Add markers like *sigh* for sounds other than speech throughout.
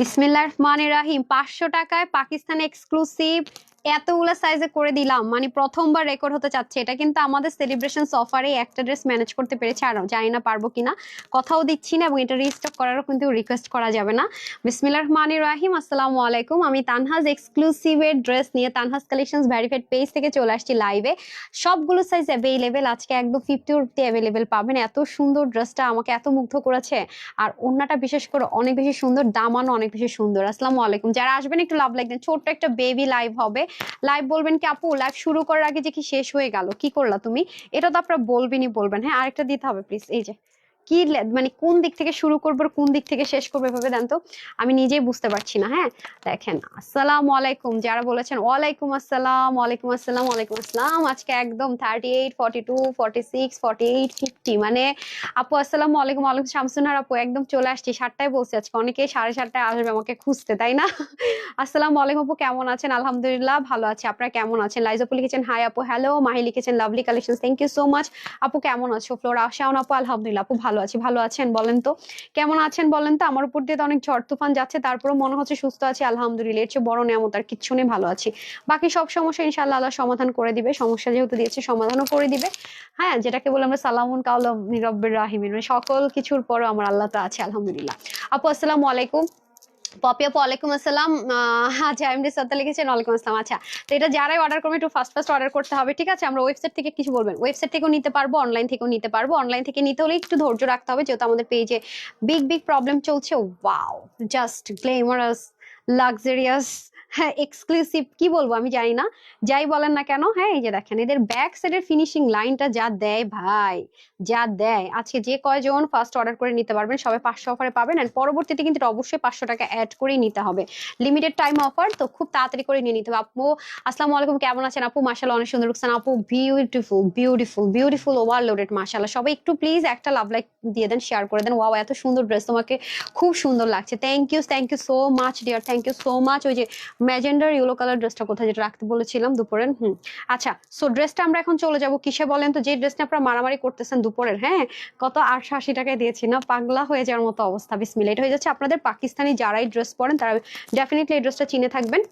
বিসমিল্লাহ রহমান রাহিম। পাঁচশো টাকায় পাকিস্তান এক্সক্লুসিভ এতগুলো সাইজে করে দিলাম। মানে প্রথমবার রেকর্ড হতে চাচ্ছে এটা। কিন্তু আমাদের সেলিব্রেশন অফারে একটা ড্রেস ম্যানেজ করতে পেরেছে। আর জানি না পারব কিনা। কথাও দিচ্ছি না এবং এটা রিস্টক করারও কিন্তু রিকোয়েস্ট করা যাবে না। বিসমিল্লাহ রহমান রাহিম। আসসালামু আলাইকুম। আমি তানহাজ এক্সক্লুসিভের ড্রেস নিয়ে তানহাজ কালেকশনস ভ্যারিফাইড পেজ থেকে চলে আসছি লাইভে সবগুলো সাইজ অ্যাভেলেবেল আজকে একদম ফিফটি রুপিতে অ্যাভেলেবেল পাবেন। এত সুন্দর ড্রেসটা আমাকে এত মুগ্ধ করেছে। আর অন্যটা বিশেষ করে অনেক বেশি সুন্দর দামানো অনেক বেশি সুন্দর। আসসালামু আলাইকুম। যারা আসবেন একটু লাভ দেন। ছোট্ট একটা বেবি লাইভ হবে। লাইভ বলবেন কি, আপু লাইভ শুরু করার আগে যে কি শেষ হয়ে গেল? কি করলা তুমি? এটা তো আপনারা বলবেনই বলবেন। হ্যাঁ আরেকটা দিতে হবে প্লিজ এই যে। কি মানে কোন দিক থেকে শুরু করব কোন দিক থেকে শেষ করব এভাবে দেন তো আমি নিজেই বুঝতে পারছি না হ্যাঁ? দেখেন, আসসালাম আলাইকুম। যারা বলেছেন, ওয়ালাইকুম আসসালাম ওয়ালাইকুম আসসালাম ওয়ালাইকুম আসসালাম, আজকে একদম thirty eight forty two forty six forty eight fifty মানে আপু, আসসালামু আলাইকুম, ওয়ালাইকুম শামসুনার আপু? একদম চলে আসছি, সাতটায় বলছি আজকে অনেকে সাড়ে সাতটায় আসবে আমাকে খুঁজতে, তাই না? আসসালামু আলাইকুম আপু, কেমন আছেন? আলহামদুলিল্লাহ ভালো আছি, আপনারা কেমন আছেন? লাইজ আপু লিখেছেন হাই আপু হ্যালো মাহি লিখেছেন, lovely collection thank you so much আপু, কেমন আছো? ফ্লোরা শাওন আপু, আলহামদুলিল্লাহ আপু আছি। ভালো আছেন বলেন তো? কেমন আছেন বলেন তো? আমার উপর দিয়ে তো অনেক ঝড় তুফান যাচ্ছে তারপরে মনে হচ্ছে সুস্থ আছি, আলহামদুলিল্লাহ। এর চেয়ে বড় নিয়ামত আর কিচ্ছু নেই, ভালো আছি। বাকি সব সমস্যা ইনশাআল্লাহ আল্লাহ সমাধান করে দিবে। সমস্যা যেহেতু দিয়েছে, সমাধানও করে দিবে। হ্যাঁ যেটাকে বলে আমরা সালামুন কাউলাম নিরব্বির রাহিমিন মানে সকল কিছুর পরও আমার আল্লাহ তো আছে, আলহামদুলিল্লাহ। আপু, আসসালামু আলাইকুম। পপি আপু, ওয়ালাইকুম আসসালাম। আচ্ছা এমডি সত্তা লিখেছেন, ওয়ালাইকুম আসসালাম। আচ্ছা তো এটা যারাই অর্ডার করবে, একটু ফার্স্ট ফার্স্ট অর্ডার করতে হবে, ঠিক আছে? আমরা ওয়েবসাইট থেকে কিছু বলবেন। ওয়েবসাইট থেকেও নিতে পারব অনলাইন থেকেও নিতে পারব। অনলাইন থেকে নিতে হলে একটু ধৈর্য রাখতে হবে, যেহেতু আমাদের পেজে বিগ বিগ প্রবলেম চলছে। ওয়াও জাস্ট গ্লেমারাস লাক্সারিয়াস হ্যাঁ এক্সক্লুসিভ কি বলব আমি জানি না। যাই বলেন না কেন হ্যাঁ এই যে দেখেন, এদের ব্যাক সাইডের ফিনিশিং লাইনটা যা দেয় ভাই, যা দেয়। আজকে যে কয়জন ফার্স্ট অর্ডার করে নিতে পারবেন, সবাই পাঁচশো অফারে পাবেন আর পরবর্তীতে কিন্তু অবশ্যই পাঁচশো টাকা অ্যাড করেই নিতে হবে। লিমিটেড টাইম অফার তো খুব তাড়াতাড়ি করে নিয়ে নিতে হবে। আপু, আসসালামু আলাইকুম, কেমন আছেন? আপু, মাশাআল্লাহ, অনেক সুন্দর রুকসান আপু বিউটিফুল বিউটিফুল বিউটিফুল ওভারলোডেড মাশাআল্লাহ। সবাই একটু প্লিজ একটা লাভ লাইক দিয়ে দেন শেয়ার করে দেন। ওয়াও এত সুন্দর ড্রেস তোমাকে খুব সুন্দর লাগছে। Thank you thank you so much dear thank you so much ওই যে ম্যাজেন্ডার ইয়েলো কালার ড্রেসটা কোথায়? যেটা রাখতে বলেছিলাম দুপুরের, হুম। আচ্ছা সো ড্রেসটা আমরা এখন চলে যাব কিসে বলেন তো? যে ড্রেসটা আপনারা মারামারি করতেছেন দুপুরের হ্যাঁ? কত আটশো আশি টাকায় দিয়েছি না? পাগলা হয়ে যাওয়ার মতো অবস্থা বিসমিল এটা হয়ে যাচ্ছে আপনাদের পাকিস্তানি যারাই ড্রেস পরেন, তারা ডেফিনেটলি এই ড্রেসটা চিনে থাকবেন।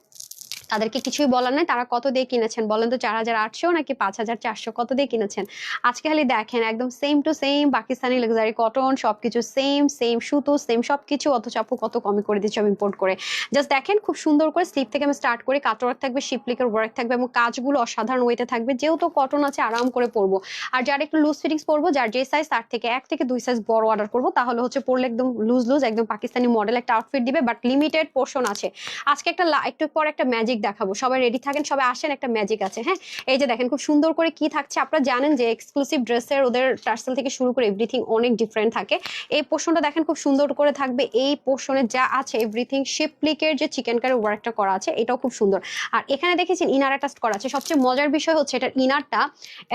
তাদেরকে কিছুই বলার নাই। তারা কত দিয়ে কিনেছেন বলেন তো? চার হাজার আটশো নাকি পাঁচ হাজার চারশো? কত দিয়ে কিনেছেন? আজকে খালি দেখেন একদম same to same Pakistani luxury cotton সবকিছু সেম সেম সুতো সেম সবকিছু, অথচ আপু কত কমে করে দিচ্ছে ইম্পোর্ট করে। জাস্ট দেখেন খুব সুন্দর করে স্লিপ থেকে আমি স্টার্ট করি। কাটওয়ার্ক থাকবে শিপলিকের ওয়ার্ক থাকবে এবং কাজগুলো অসাধারণ ওয়েতে থাকবে। যেহেতু কটন আছে, আরাম করে পরবো। আর যার একটু লুজ ফিটিংস পরবো, যার যে সাইজ তার থেকে এক থেকে দুই সাইজ বড় অর্ডার করব, তাহলে হচ্ছে পরলে একদম লুজ লুজ একদম পাকিস্তানি মডেল একটা আউটফিট দিবে বাট লিমিটেড পোর্শন আছে। আজকে একটা একটু পর একটা ম্যাজিক দেখাবো। সবাই রেডি থাকেন, সবাই আসেন, একটা ম্যাজিক আছে হ্যাঁ? এই যে দেখেন, খুব সুন্দর করে কি থাকছে। আপনারা জানেন যে এক্সক্লুসিভ ড্রেসের ওদের টার্সেল থেকে শুরু করে এভরিথিং অনেক ডিফারেন্ট থাকে। এই পোর্শনটা দেখেন, খুব সুন্দর করে থাকবে। এই পোর্শনে যা আছে এভরিথিং শিপলিকের যে চিকেন কারি ওয়ার্কটা করা আছে, এটাও খুব সুন্দর। আর এখানে দেখেছেন ইনার অ্যাটাচ করা আছে। সবচেয়ে মজার বিষয় হচ্ছে এটার ইনারটা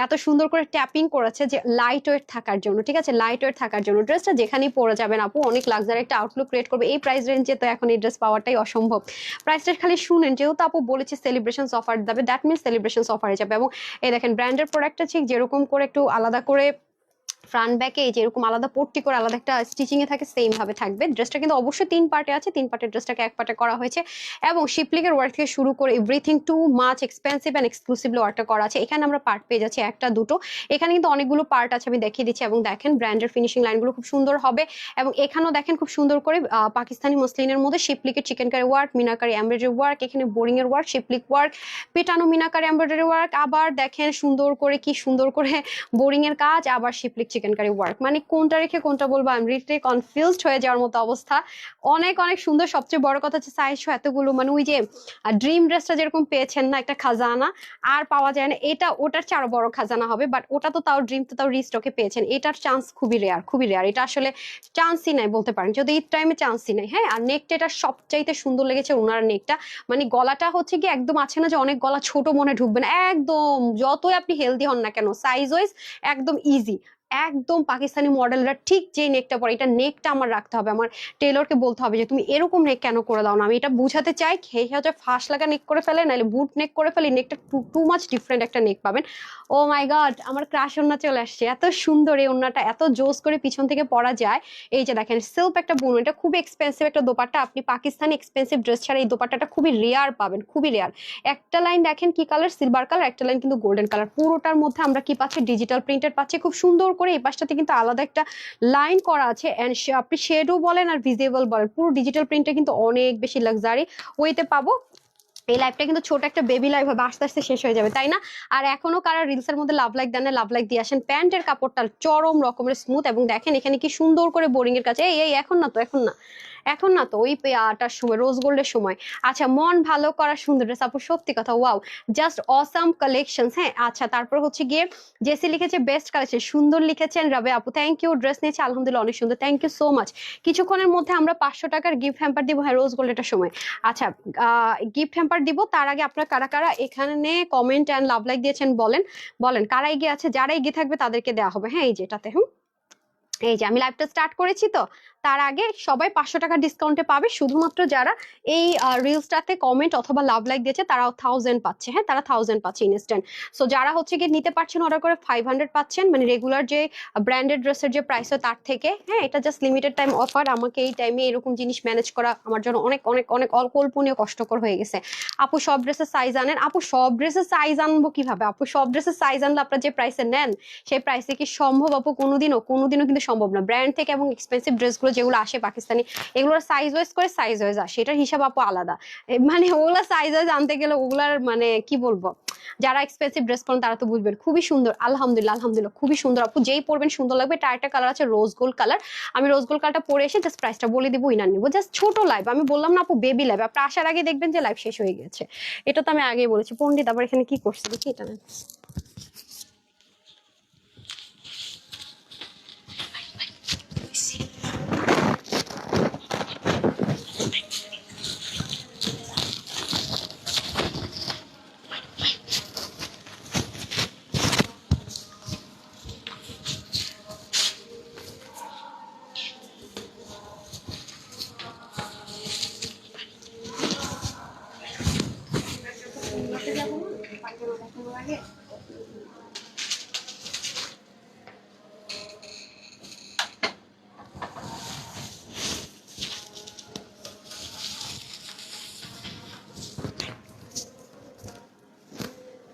এত সুন্দর করে ট্যাপিং করেছে যে লাইট ওয়েট থাকার জন্য, ঠিক আছে? লাইট ওয়েট থাকার জন্য। ড্রেসটা যেখানেই পরে যাবেন আপু, অনেক লাক্সারি একটা আউটলুক ক্রিয়েট করবে। এই প্রাইস রেঞ্জে তো এখন এই ড্রেস পাওয়াটাই অসম্ভব। প্রাইসটা খালি শুনেন, যেহেতু বলেছে সেলিব্রেশন অফার দেবে দ্যাট মিনস সেলিব্রেশন অফারে যাবে। এবং এই দেখেন ব্র্যান্ডের প্রোডাক্টটা ঠিক যেরকম করে একটু আলাদা করে ফ্রন্ট ব্যাকে যেরকম আলাদা পট্টি করে আলাদা একটা স্টিচিং এ থাকে সেম ভাবে থাকবে। ড্রেসটা কিন্তু অবশ্যই তিন পার্টে আছে, তিন পার্টের ড্রেসটাকে এক পার্টে করা হয়েছে। এবং শিপলিকের ওয়ার্ক থেকে শুরু করে everything too much expensive and exclusively ওয়ার্কটা করা আছে। এখানে আমরা পার্ট পেয়ে যাচ্ছি একটা, দুটো। এখানে কিন্তু অনেকগুলো পার্ট আছে, আমি দেখিয়ে দিচ্ছি। এবং দেখেন ব্র্যান্ডের ফিনিশিং লাইনগুলো খুব সুন্দর হবে। এবং এখানেও দেখেন খুব সুন্দর করে পাকিস্তানি মসলিনের মধ্যে শিপলিকের chikankari work meenakari embroidery work এখানে বোরিং এর ওয়ার্ক শিপলিক ওয়ার্ক পেটানো মিনাকারি এমব্রয়ডারি ওয়ার্ক আবার দেখেন সুন্দর করে, কি সুন্দর করে বোরিং এর কাজ, আবার শিপলিক চিকেন কারি ওয়ার্ক মানে কোনটা রেখে কোনটা বলব? আমি রিটলি কনফিউজড হয়ে যাওয়ার মতো অবস্থা। অনেক অনেক সুন্দর। সবচেয়ে বড় কথা হচ্ছে সাইজ এতগুলো। মানে ওই যে ড্রিম ড্রেসটা যেরকম পেয়েছেন না, একটা খাজানা, আর পাওয়া যায় না। এটা, ওটার আরও বড় খাজানা হবে বাট ওটা তো তাও ড্রিম তো তাও রিস্টকে পেয়েছেন। এটার চান্স খুবই রেয়ার খুবই রেয়ার এটা আসলে চান্সই নাই বলতে পারেন। যদি এই টাইমে চান্সই নাই হ্যাঁ? আর নেকটা এটা সবচাইতে সুন্দর লেগেছে ওনার নেকটা মানে গলাটা হচ্ছে কি একদম আছে না যে অনেক গলা ছোট মনে ঢুকবে না। একদম, যতই আপনি হেলদি হন না কেন সাইজ ওয়াইজ একদম ইজি একদম পাকিস্তানি মডেলরা ঠিক যে নেকটা পরে, এটা নেকটা আমার রাখতে হবে। আমার টেলরকে বলতে হবে যে, তুমি এরকম নেক কেন করে দাও না? আমি এটা বুঝাতে চাই, খেয়ে হচ্ছে ফাঁস লাগা নেক করে ফেলে, নাহলে বুট নেক করে ফেলে নেকটা টু টু মাচ ডিফারেন্ট একটা নেক পাবেন। ও মাই গড আমার ক্রাশ ওন্না চলে আসছে। এত সুন্দর এই ওন্নাটা এত জোস করে পিছন থেকে পরা যায়। এই যে দেখেন সিল্প একটা বুনো, এটা খুবই এক্সপেন্সিভ একটা দোপাট্টা। আপনি পাকিস্তানি এক্সপেন্সিভ ড্রেস ছাড়া এই দোপাট্টাটা খুবই রেয়ার পাবেন, খুবই রেয়ার একটা লাইন দেখেন কি কালার সিলভার কালার একটা লাইন কিন্তু গোল্ডেন কালার পুরোটার মধ্যে আমরা কি পাচ্ছি? ডিজিটাল প্রিন্টেড পাচ্ছি। খুব সুন্দর করে এই পাশটাতে কিন্তু আলাদা একটা লাইন করা আছে। অ্যান্ড আপনি শেডও বলেন আর ভিজিবল বলেন, পুরো ডিজিটাল প্রিন্টটা কিন্তু অনেক বেশি লাক্সারি ওয়েতে পাবো। এই লাইফটা কিন্তু ছোট একটা বেবি লাইফ হবে, আস্তে আস্তে শেষ হয়ে যাবে, তাই না? আর এখনও কারা রিলস এর মধ্যে লাভ লাইক দেন লাভ লাইক দিয়ে আসেন প্যান্টের কাপড়টা চরম রকমের স্মুথ এবং দেখেন এখানে কি সুন্দর করে বোরিং এর কাছে এই এখন না তো, এখন না এখন না তো, ওই আটার সময় রোজ গোল্ডের সময়। আচ্ছা মন ভালো করা সুন্দর আপু, সত্যি কথা ওয়াও জাস্ট অসাম কালেকশন হ্যাঁ? আচ্ছা তারপর হচ্ছে গিয়ে জেসি লিখেছে বেস্ট কালেকশন সুন্দর লিখেছেন রাবে আপু থ্যাংক ইউ ড্রেস নিয়েছে, আলহামদুলিল্লাহ অনেক সুন্দর থ্যাংক ইউ সো মাচ কিছুক্ষণের মধ্যে আমরা পাঁচশো টাকার গিফট হ্যাম্পার দিব হ্যাঁ রোজ গোল্ডের সময়। আচ্ছা গিফট হ্যাম্পার দিব, তার আগে আপনারা কারা কারা এখানে কমেন্ট অ্যান্ড লাভ লাইক দিয়েছেন বলেন। বলেন, কারা এগিয়ে আছে, যারা এগিয়ে থাকবে তাদেরকে দেওয়া হবে। হ্যাঁ এই যেটাতে হুম? এই যে আমি লাইভটা স্টার্ট করেছি তো, তার আগে সবাই পাঁচশো টাকা ডিসকাউন্টে পাবে। শুধুমাত্র যারা এই রিলসটাতে কমেন্ট অথবা লাভ লাইক দিয়েছে, তারাও থাউজেন্ড পাচ্ছে। হ্যাঁ তারা থাউজেন্ড পাচ্ছে ইনস্ট্যান্ট সো যারা হচ্ছে গিয়ে নিতে পারছেন অর্ডার করে ফাইভ হান্ড্রেড পাচ্ছেন মানে রেগুলার যে ব্র্যান্ডেড ড্রেসের যে প্রাইস হয় তার থেকে হ্যাঁ এটা জাস্ট লিমিটেড টাইম অফার আমাকে এই টাইমে এরকম জিনিস ম্যানেজ করা আমার জন্য অনেক অনেক অনেক অকল্পনীয়, কষ্টকর হয়ে গেছে। আপু সব ড্রেসের সাইজ আনেন। আপু সব ড্রেসের সাইজ আনব কীভাবে? আপু সব ড্রেসের সাইজ আনলে আপনার যে প্রাইসে নেন, সেই প্রাইসে কি সম্ভব? আপু কোনোদিনও কোনোদিনও কিন্তু সম্ভব না। ব্র্যান্ড থেকে এবং এক্সপেন্সিভ ড্রেসগুলো যেগুলো আসে পাকিস্তানি, এগুলোর সাইজ ওয়াইজ করে সাইজ ওয়াইজ আসে। এটার হিসাব আপু আলাদা। মানে ওগুলো সাইজ ওয়াইজ আনতে গেলে ওগুলার মানে কি বলব? যারা এক্সপেন্সিভ ড্রেস করেন তারা তো বুঝবেন, খুবই সুন্দর, আলহামদুলিল্লাহ আলহামদুলিল্লাহ, খুবই সুন্দর। আপু যেই পরবেন সুন্দর লাগবে। এটা একটা কালার আছে রোজ গোল্ড কালার আমি রোজ গোল্ড কালারটা পরে এসে জাস্ট প্রাইসটা বলে দিব ইনার নিবো। জাস্ট ছোট লাইভ আমি বললাম না আপু বেবি লাইভ আপনি আসার আগে দেখবেন যে লাইভ শেষ হয়ে গেছে। এটা তো আমি আগেই বলেছি। পন্ডিত আবার এখানে কি করছে? দেখি এটা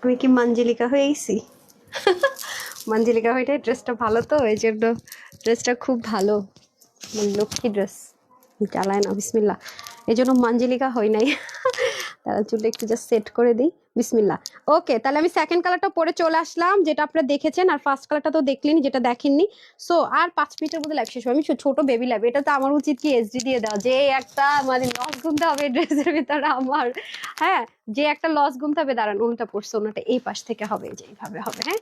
আমি কি মঞ্জলিকা হয়ে গেছি? *laughs* মঞ্জলিকা হইটাই ড্রেসটা ভালো তো এই জন্য ড্রেসটা খুব ভালো। মানে লক্ষ্মী ড্রেস চালায় না বিসমিল্লা এই জন্য মঞ্জলিকা হয় নাই। *laughs* তারা চুলটা একটু জাস্ট সেট করে দিই বিসমিল্লা ওকে তাহলে আমি সেকেন্ড কালারটা পরে চলে আসলাম যেটা আপনারা দেখেছেন আর ফার্স্ট কালারটা তো দেখলেনি যেটা দেখেননি। সো আর পাঁচ মিনিটের মধ্যে লাইভ শেষ আমি ছোট বেবি লাইভ এটা তো আমার উচিত কি এসডি দিয়ে দেওয়া? যে একটা মানে লস গুনতে হবে ড্রেসের ভিতরে আমার। হ্যাঁ যে একটা লস গুনতে দাঁড়ান, উল্টা পড়ছে ওনাটা এই পাশ থেকে হবে যে এইভাবে হবে হ্যাঁ?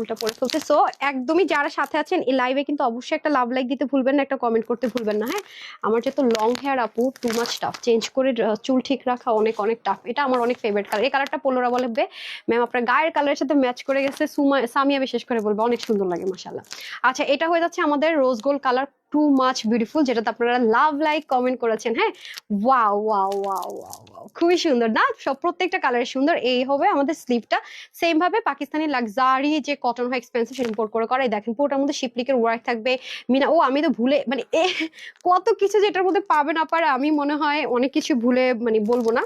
উল্টা পড়ে সো একদমই যারা সাথে আছেন, এই লাইভে কিন্তু অবশ্যই একটা লাভ লাইক দিতে ভুলবেন না, একটা কমেন্ট করতে ভুলবেন না হ্যাঁ? আমার যেহেতু লং হেয়ার আপু টু মাচ টাফ চেঞ্জ করে চুল ঠিক রাখা অনেক অনেক টাফ এটা আমার অনেক ফেভারিট কালার এই কালারটা পোলোরা বলবে ম্যাম আপনার গায়ের কালারের সাথে ম্যাচ করে গেছে, সুমা, সামিয়া বিশেষ করে বলবে, অনেক সুন্দর লাগে মাসাল্লাহ আচ্ছা এটা হয়ে যাচ্ছে আমাদের rose gold colour too much beautiful যেটাতে আপনারা লাভ লাইক কমেন্ট করেছেন হ্যাঁ? ওয়াও ওয়াও ওয়াও ওয়াও খুবই সুন্দর না? সব প্রত্যেকটা কালার সুন্দর। এই হবে আমাদের স্লিপটা সেম ভাবে পাকিস্তানি লাক্সারি যে কটন হয় এক্সপেন্সিভ ইম্পোর্ট করে করে দেখেন পুরোটার মধ্যে শিপলিকের ওয়ার্ক থাকবে। মিনা, ও, আমি তো ভুলে মানে এ, কত কিছু যেটার মধ্যে পাবে না আপার আমি মনে হয় অনেক কিছু ভুলে মানে বলব না।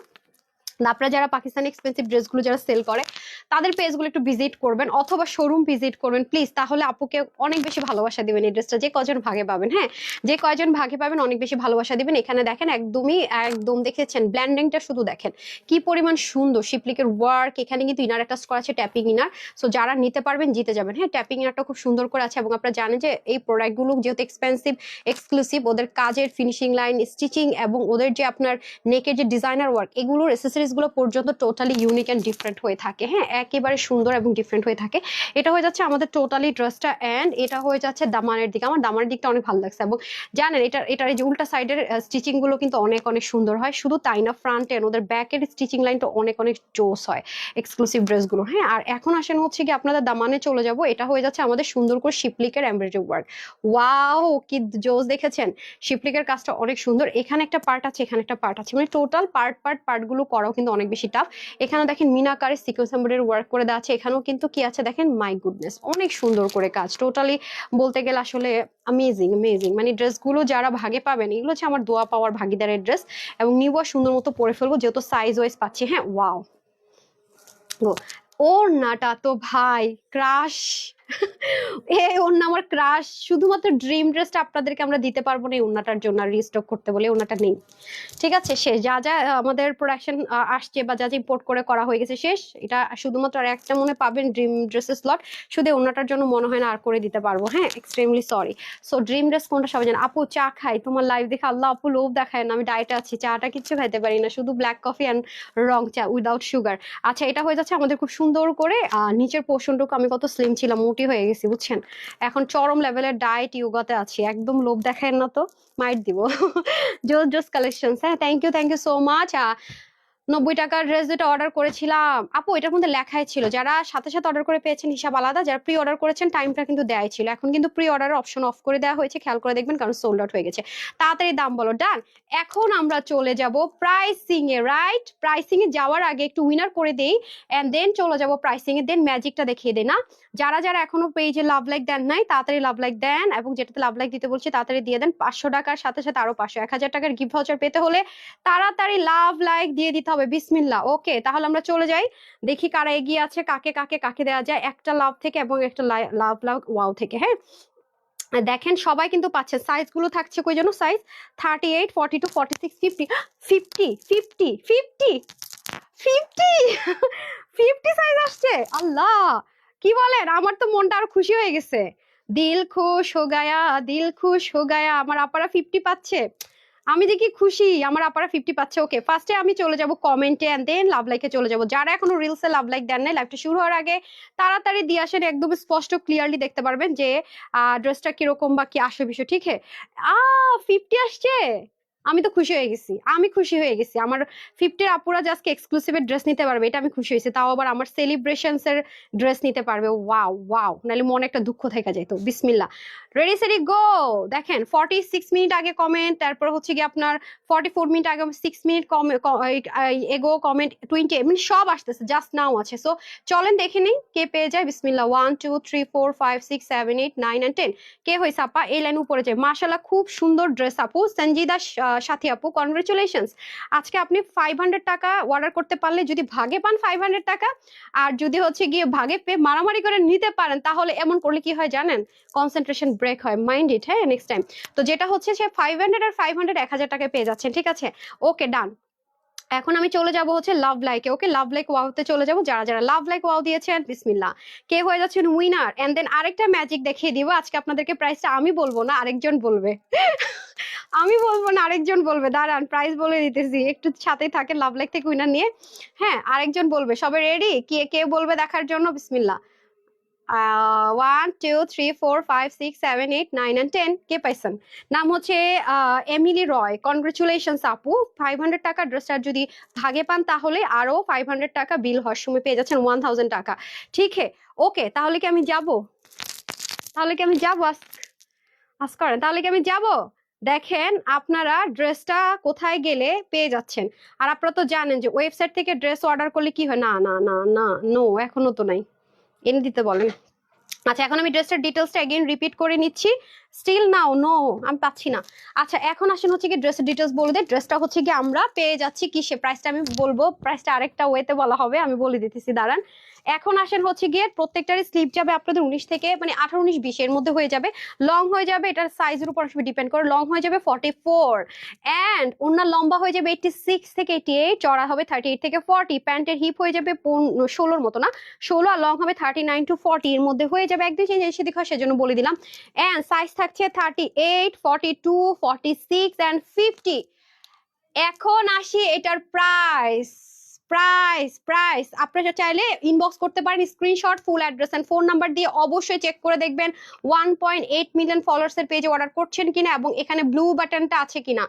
আপনারা যারা পাকিস্তানি এক্সপেন্সিভ ড্রেসগুলো যারা সেল করে তাদের পেজগুলো একটু ভিজিট করবেন অথবা শোরুম ভিজিট করবেন প্লিজ তাহলে আপুকে অনেক বেশি ভালোবাসা দিবেন এই ড্রেসটা যে কজন ভাগে পাবেন হ্যাঁ? যে কয়জন ভাগে পাবেন অনেক বেশি ভালোবাসা দিবেন। এখানে দেখেন একদমই, একদম দেখেছেন ব্ল্যান্ডিংটা শুধু দেখেন। কি পরিমাণ সুন্দর শিপলিকের ওয়ার্ক এখানে কিন্তু ইনার একটা করা আছে ট্যাপিং ইনার সো যারা নিতে পারবেন, জিতে যাবেন। হ্যাঁ ট্যাপিং ইনারটা খুব সুন্দর করে আছে এবং আপনারা জানেন যে এই প্রোডাক্টগুলো যেহেতু এক্সপেন্সিভ এক্সক্লুসিভ ওদের কাজের ফিনিশিং লাইন স্টিচিং এবং ওদের যে আপনার নেকের যে ডিজাইনার ওয়ার্ক এগুলোর অ্যাসেসরিজগুলো পর্যন্ত টোটালি ইউনিক অ্যান্ড ডিফারেন্ট হয়ে থাকে। হ্যাঁ একেবারে সুন্দর এবং ডিফারেন্ট হয়ে থাকে। এটা হয়ে যাচ্ছে আমাদের টোটালি ড্রেসটা অ্যান্ড এটা হয়ে যাচ্ছে দামানের দিকে। আমার দামানের দিকটা অনেক ভালো লাগছে এবং জানেন এটা, এটার এই যে উল্টা সাইডের স্টিচিংগুলো কিন্তু অনেক অনেক সুন্দর হয়। শুধু তাই না ফ্রন্ট ওদের ব্যাকের স্টিচিং লাইনটা অনেক অনেক জোস হয় এক্সক্লুসিভ ড্রেসগুলো হ্যাঁ আর এখন আসেন হচ্ছে কি আপনাদের দামানে চলে যাব। এটা হয়ে যাচ্ছে আমাদের সুন্দর করে শিপলিকের এমব্রয়ডারি ওয়ার্ক ওয়াও কি জোস দেখেছেন? শিপলিকের কাজটা অনেক সুন্দর। এখানে একটা পার্ট আছে, এখানে একটা পার্ট আছে। মানে টোটাল পার্ট পার্ট পার্টগুলো করাও কিন্তু অনেক বেশি টাফ এখানে দেখেন মিনাকারে সিকোয়েন্স এমব্রয়ডারি ওয়ার্ক করে দেওয়া আছে। এখানেও কিন্তু কি আছে দেখেন? মাই গুডনেস অনেক সুন্দর করে কাজ। টোটালি বলতে গেলে আসলে আমেজিং অ্যামেজিং মানে ড্রেসগুলো যারা ভাগে পাবেন, এগুলো হচ্ছে আমার দোয়া পাওয়ার ভাগিদারের ড্রেস এবং নিউ আর সুন্দর মতো পরে ফেলব, যেহেতু সাইজ ওয়াইজ পাচ্ছি। হ্যাঁ ওয়াও ও, ওড়নাটা তো ভাই ক্রাশ এই ওড়না আমার ক্রাশ শুধুমাত্র ড্রিম ড্রেসটা আপনাদেরকে আমরা দিতে পারব না এই ওড়নাটার জন্য রিস্টক করতে বলে ওড়নাটা নেই। ঠিক আছে, শেষ। যা যা আমাদের প্রোডাকশন আসছে বা যা যা ইম্পোর্ট করে করা হয়ে গেছে শেষ, এটা শুধুমাত্র আর একটা মনে পাবেন ড্রিম ড্রেসের স্লট শুধু ওড়নাটার জন্য মনে হয় না আর করে দিতে পারব। হ্যাঁ extremely sorry so dream dress কোনটা সবাই জানে? আপু, চা খাই। তোমার লাইভ দেখে আল্লাহ আপু লোভ দেখায় না। আমি ডায়েটে আছি, চাটা কিচ্ছু খাইতে পারি না। শুধু ব্ল্যাক কফি অ্যান্ড রং চা উইদাউট সুগার আচ্ছা এটা হয়ে যাচ্ছে আমাদের খুব সুন্দর করে নিচের পোর্শনটুকু আমি কত স্লিম ছিলাম মোটি হয়ে গেছি, বুঝছেন? এখন চরম লেভেলের ডায়েট ইয়োগাতে আছি, একদম লোভ দেখায় না তো মাইট দিব। জোস জোস কালেকশন হ্যাঁ? Thank you thank you so much নব্বই টাকার ড্রেস যেটা অর্ডার করেছিলাম। আপু, এটার মধ্যে লেখাই ছিল, যারা সাথে সাথে অর্ডার করে পেয়েছেন হিসাব আলাদা, যারা প্রি অর্ডার করেছেন টাইমটা কিন্তু দেয়াই ছিল। এখন কিন্তু প্রি অর্ডারের অপশন অফ করে দেওয়া হয়েছে, খেয়াল করে দেখবেন কারণ সোল্ড আউট হয়ে গেছে। তাড়াতাড়ি দাম বলো ডান এখন আমরা চলে যাব প্রাইসিং এ রাইট প্রাইসিং এ যাওয়ার আগে একটু উইনার করে দেই এন্ড দেন চলে যাব প্রাইসিং এ দেন ম্যাজিকটা দেখিয়ে দেয় না? যারা যারা এখনও পেজে লাভ লাইক দেন নাই, তাড়াতাড়ি লাভ লাইক দেন, এবং যেটাতে লাভ লাইক দিতে বলছি, তাড়াতাড়ি দিয়ে দেন পাঁচশো টাকার, সাথে সাথে আরও পাঁচশো, এক হাজার টাকার গিফট ভাউচার পেতে হলে তাড়াতাড়ি লাভ লাইক দিয়ে দিতে হবে বিসমিল্লা ওকে, তাহলে আমরা চলে যাই। দেখি কারা এগিয়ে আছে, কাকে কাকে কাকে দেওয়া যায়। একটা লাভ থেকে এবং একটা লাভ লাভ, ওয়াও থেকে হ্যাঁ? দেখেন, সবাই কিন্তু পাচ্ছে। সাইজগুলো থাকছে কই জন্য size thirty eight forty two forty six fifty fifty fifty fifty fifty fifty size আসছে। আল্লাহ! কি বলেন? আমার তো মনটা আরও খুশি হয়ে গেছে। দিল খুশ হো গায়া, দিল খুশ হো গায়া। আমার আপারা ফিফটি পাচ্ছে। আমি দেখি খুশি, আমার আপারা ফিফটি পাচ্ছে ওকে ফার্স্টে আমি চলে যাব কমেন্টে অ্যান্ড দেন লাভ লাইকে চলে যাব। যারা এখনও রিলসে লাভ লাইক দেন নাই লাইভটা শুরু হওয়ার আগে তাড়াতাড়ি দিয়ে আসেন, একদম স্পষ্ট ক্লিয়ারলি দেখতে পারবেন যে ড্রেসটা কীরকম বা কি আসে বিষয়, ঠিক আছে আ ফিফটি আসছে! আমি তো খুশি হয়ে গেছি। আমি খুশি হয়ে গেছি। আমার ফিফটির আপুরা জাস্ট এক্সক্লুসিভ ড্রেস নিতে পারবে, এটা আমি খুশি হয়েছি। তাও আবার আমার সেলিব্রেশনস এর ড্রেস নিতে পারবে। ওয়াও ওয়াও নাহলে মনে একটা দুঃখ থেকে যাইতো। বিসমিল্লা রেডি সেরি গো দেখেন ফর্টি সিক্স মিনিট আগে কমেন্ট তারপর হচ্ছে কি আপনার ফর্টি ফোর মিনিট আগে six minute ago comment twenty মানে সব আসতেছে জাস্ট নাও আছে। সো চলেন দেখে নিই, কে পেয়ে যায়? বিসমিল্লা one two three four five six seven eight nine and ten কে হয়েছে আপা? এই লাইন উপরে যায় মাশাল্লাহ খুব সুন্দর ড্রেস আপু। সঞ্জিদা সাথী আপু কনগ্রেচুলেশনস আজকে আপনি ফাইভ হান্ড্রেড টাকা অর্ডার করতে পারলে যদি ভাগে পান ফাইভ হান্ড্রেড টাকা, আর যদি হচ্ছে গিয়ে ভাগে পেয়ে মারামারি করে নিতে পারেন, তাহলে এমন করলে কি হয় জানেন? কনসেন্ট্রেশন ব্রেক হয় মাইন্ড ইট হ্যাঁ নেক্সট টাইম তো যেটা হচ্ছে সে ফাইভ হান্ড্রেড আর ফাইভ হান্ড্রেড এক হাজার টাকায় পেয়ে যাচ্ছেন, ঠিক আছে? ওকে ডান এখন আমি চলে যাব হচ্ছে লাভ লাইকে ওকে লাভ লাইক ওয়াওতে চলে যাব। যারা যারা লাভ লাইক ওয়াও দিয়েছেন বিসমিল্লা কে হয়ে যাচ্ছেন? উইনার এন্ড দেন আরেকটা ম্যাজিক দেখিয়ে দিব। আজকে আপনাদেরকে প্রাইসটা আমি বলব না, আরেকজন বলবে। *laughs* আমি বলব না, আরেকজন বলবে। দাঁড়ান প্রাইস বলে দিতেছি। একটু সাথেই থাকে লাভ লাইক থেকে উইনার নিয়ে। হ্যাঁ আরেকজন বলবে। সবাই রেডি কে কে বলবে দেখার জন্য? বিসমিল্লা one two three four five six seven eight nine and ten কে পাইছেন? নাম হচ্ছে এমিলি রয়। কনগ্রেচুলেশন আপু। ফাইভ হান্ড্রেড টাকা ড্রেসটার যদি ভাগে পান, তাহলে আরও ফাইভ হান্ড্রেড টাকা বিল হওয়ার সময় পেয়ে যাচ্ছেন ওয়ান থাউজেন্ড টাকা। ঠিক হে? ওকে তাহলে কি আমি যাব? তাহলে কি আমি যাব আজ আজ করেন, তাহলে কি আমি যাব? দেখেন, আপনারা ড্রেসটা কোথায় গেলে পেয়ে যাচ্ছেন। আর আপনারা তো জানেন যে ওয়েবসাইট থেকে ড্রেস অর্ডার করলে কি হয়? না না না না নো এখনও তো নাই। এনে দিতে বলেন। আচ্ছা এখন আমি ড্রেসটার ডিটেলসটা এগেইন রিপিট করে নিচ্ছি। স্টিল নাও নো আমি পাচ্ছি না। আচ্ছা এখন আসেন হচ্ছে কি ড্রেসের ডিটেলস বলে দিই। ড্রেসটা হচ্ছে কি আমরা পেয়ে যাচ্ছি কিসে প্রাইসটা আমি বলব। প্রাইসটা আরেকটা ওয়েতে বলা হবে, আমি বলে দিতেছি, দাঁড়ান। এখন আসেন হচ্ছে গিয়ে প্রত্যেকটারই স্লিপ যাবে আপনাদের উনিশ থেকে মানে আঠারো, উনিশ বিশের মধ্যে হয়ে যাবে। লং হয়ে যাবে, এটার সাইজের উপর আসবে ডিপেন্ড করে। লং হয়ে যাবে ফর্টি ফোর অ্যান্ড ওনার লম্বা হয়ে যাবে এইটটি সিক্স থেকে এইটি এইট চড়া হবে থার্টি এইট থেকে ফর্টি প্যান্টের হিপ হয়ে যাবে ষোলোর মতো না। ষোলো আর লং হবে থার্টি নাইন টু ফর্টি এর মধ্যে হয়ে যাবে। একদিন চেঞ্জ সেদিক হয় সেজন্য বলে দিলাম অ্যান্ড সাইজ থাকছে thirty eight forty two forty six and fifty এখন আসি এটার প্রাইস প্রাইস প্রাইস আপনারা চাইলে ইনবক্স করতে পারেন screenshot full address and phone number দিয়ে অবশ্যই চেক করে দেখবেন ওয়ান পয়েন্ট এইট মিলিয়ন ফলোয়ার্সের পেজে অর্ডার করছেন কিনা এবং এখানে ব্লু বাটনটা আছে কিনা।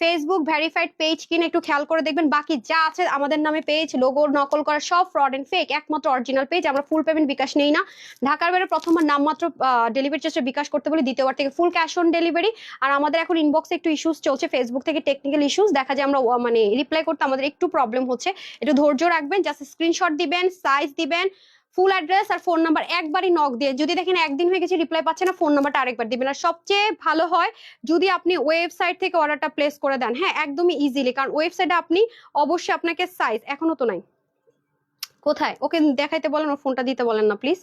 ফেসবুক ভেরিফাইড পেজ কিনা একটু খেয়াল করে দেখবেন। বাকি যা আছে আমাদের নামে পেজ লোগো নকল করা সব ফ্রড এন্ড ফেক একমাত্র অরিজিনাল পেজ আমরা ফুল পেমেন্ট বিকাশ নেই না। ঢাকার বাইরে প্রথমবার নামমাত্র ডেলিভারি চার্জে বিকাশ করতে বলি, দ্বিতীয়বার থেকে ফুল ক্যাশ অন ডেলিভারি আর আমাদের এখন ইনবক্সে একটু ইস্যুস চলছে ফেসবুক থেকে টেকনিক্যাল ইস্যুস দেখা যায় আমরা মানে রিপ্লাই করতে আমাদের একটু প্রবলেম হচ্ছে। একটু ধৈর্য রাখবেন জাস্ট স্ক্রিনশট দিবেন সাইজ দিবেন ফুল অ্যাড্রেস আর ফোন নাম্বার একবারই নক দিয়ে, যদি দেখেন একদিন হয়ে গেছে রিপ্লাই পাচ্ছে না ফোন নাম্বারটা আরেকবার দিবেন। আর সবচেয়ে ভালো হয়, যদি আপনি ওয়েবসাইট থেকে অর্ডারটা প্লেস করে দেন হ্যাঁ একদমই ইজিলি কারণ ওয়েবসাইটে আপনি অবশ্যই আপনাকে সাইজ এখনও তো নাই। কোথায়? ওকে দেখাইতে বলেন, ওর ফোনটা দিতে বলেন না প্লিজ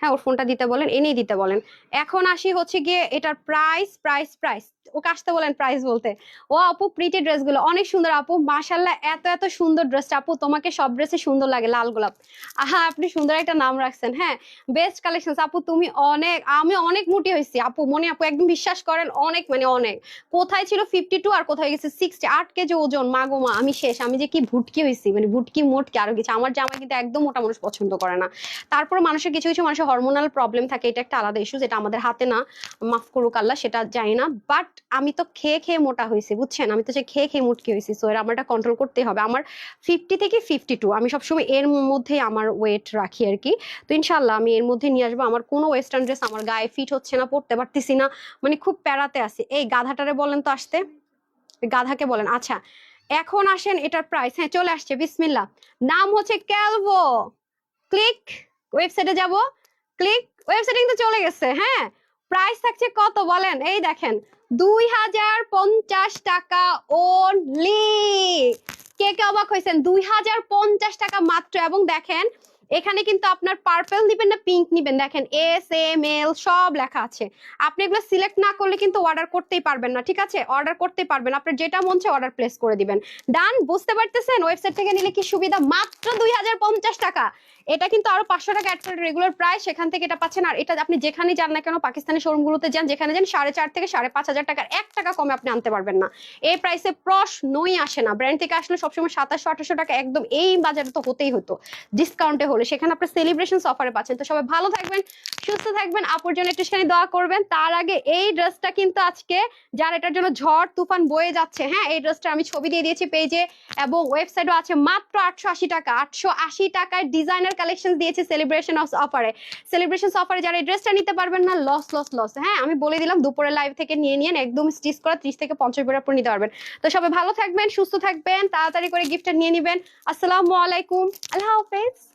হ্যাঁ ওর ফোনটা দিতে বলেন, এনেই দিতে বলেন। এখন আসি হচ্ছে গিয়ে এটার প্রাইস প্রাইস প্রাইস ওকে আসতে বলেন প্রাইস বলতে। ও আপু প্রিটি ড্রেসগুলো অনেক সুন্দর আপু। মাশাল্লাহ এত এত সুন্দর ড্রেসটা আপু। তোমাকে সব ড্রেসে সুন্দর লাগে, লাল গোলাপ। আহা, আপনি সুন্দর একটা নাম রাখছেন হ্যাঁ? বেস্ট কালেকশন আপু, তুমি অনেক, আমি অনেক মোটি হয়েছি, আপু। মনে আপু, একদম বিশ্বাস করেন, অনেক মানে অনেক। কোথায় ছিল ফিফটি টু আর কোথায় গেছে সিক্সটি আট কেজি ওজন, মা গো মা, আমি শেষ। আমি যে কি ভুটকি হয়েছি মানে ভুটকি, মোটকি, আরও কিছু। আমার জামা কিন্তু একদম মোটা মানুষ পছন্দ করে না। তারপর মানুষের কিছু কিছু মানুষের হরমোনাল প্রবলেম থাকে, এটা একটা আলাদা ইস্যু যেটা আমাদের হাতে না, মাফ করুক আল্লাহ, সেটা জানি না। বাট আমি তো খেয়ে খেয়ে মোটা হয়েছি, বুঝছেন? আমি তো যে খেয়ে খেয়ে মুটকি হয়েছি সো এর আমার এটা কন্ট্রোল করতে হবে। আমার ফিফটি থেকে ফিফটি টু আমি সবসময় এর মধ্যে আমার ওয়েট রাখি আর কি। তো ইনশাল্লাহ আমি এর মধ্যে নিয়ে আসব। আমার কোনো ওয়েস্টার্ন ড্রেস আমার গায়ে ফিট হচ্ছে না পড়তে পারতেছি না মানে খুব প্যারাতে আছি। এই গাধাটারে বলেন তো আসতে। গাধাকে বলেন আচ্ছা এখন আসেন এটার প্রাইস হ্যাঁ চলে আসছে বিসমিল্লা নাম হচ্ছে ক্যালভো ক্লিক ওয়েবসাইটে যাব। ক্লিক ওয়েবসাইটে কিন্তু চলে গেছে হ্যাঁ। প্রাইস থাকছে কত বলেন? এই দেখেন, দুই হাজার পঞ্চাশ টাকা ওনলি কে কে অবাক হয়েছেন? দুই হাজার পঞ্চাশ টাকা মাত্র। এবং দেখেন, এখানে কিন্তু আপনার পার্পেল নিবেন না পিঙ্ক নিবেন। দেখেন এস এম এল সব লেখা আছে। আপনি এগুলো সিলেক্ট না করলে কিন্তু অর্ডার করতেই পারবেন না, ঠিক আছে? অর্ডার করতে পারবেন। আপনার যেটা মন চায় অর্ডার প্লেস করে দিবেন। ডান বুঝতে পারতেছেন? ওয়েবসাইট থেকে নিলে কি সুবিধা? মাত্র দুই হাজার পঞ্চাশ টাকা। এটা কিন্তু আরও পাঁচশো টাকা অ্যাড রেগুলার প্রায় সেখান থেকে এটা পাচ্ছেন। আর এটা আপনি যেখানে যান না কেন, পাকিস্তানি শোরুমগুলোতে যান, যেখানে যান সাড়ে চার থেকে সাড়ে পাঁচ হাজার টাকার এক টাকা কমে আপনি আনতে পারবেন না। এই প্রাইসে প্রশ্নই আসে না। ব্র্যান্ড থেকে আসলে সবসময় সাতাশশো, আঠাশশো টাকা একদম এই বাজারে তো হতেই হতো। ডিসকাউন্টে হলে। সেখানে আপনার সেলিব্রেশন অফারে পাচ্ছেন। তো সবাই ভালো থাকবেন, সুস্থ থাকবেন আপুর জন্য একটুখানি দোয়া করবেন। তার আগে এই ড্রেসটা কিন্তু আজকে যার এটার জন্য ঝড়, তুফান বয়ে যাচ্ছে হ্যাঁ এই ড্রেসটা আমি ছবি দিয়ে দিয়েছি পেজে এবং ওয়েবসাইটও আছে মাত্র আটশো আশি টাকা। আটশো আশি টাকায় ডিজাইনার কালেকশন দিয়েছে সেলিব্রেশন অফ অফারে সেলিব্রেশন অফারে যারা ড্রেসটা নিতে পারবেন না লস লস লস হ্যাঁ আমি বলে দিলাম, দুপুরে লাইভ থেকে নিয়ে নিয়ে একদম স্টিচ করা ত্রিশ থেকে পঞ্চাশ বেড়ার পর নিতে পারবেন। তো সবাই ভালো থাকবেন, সুস্থ থাকবেন, তাড়াতাড়ি করে গিফটটা নিয়ে নেবেন। আসসালামু আলাইকুম, আল্লাহ হাফেজ।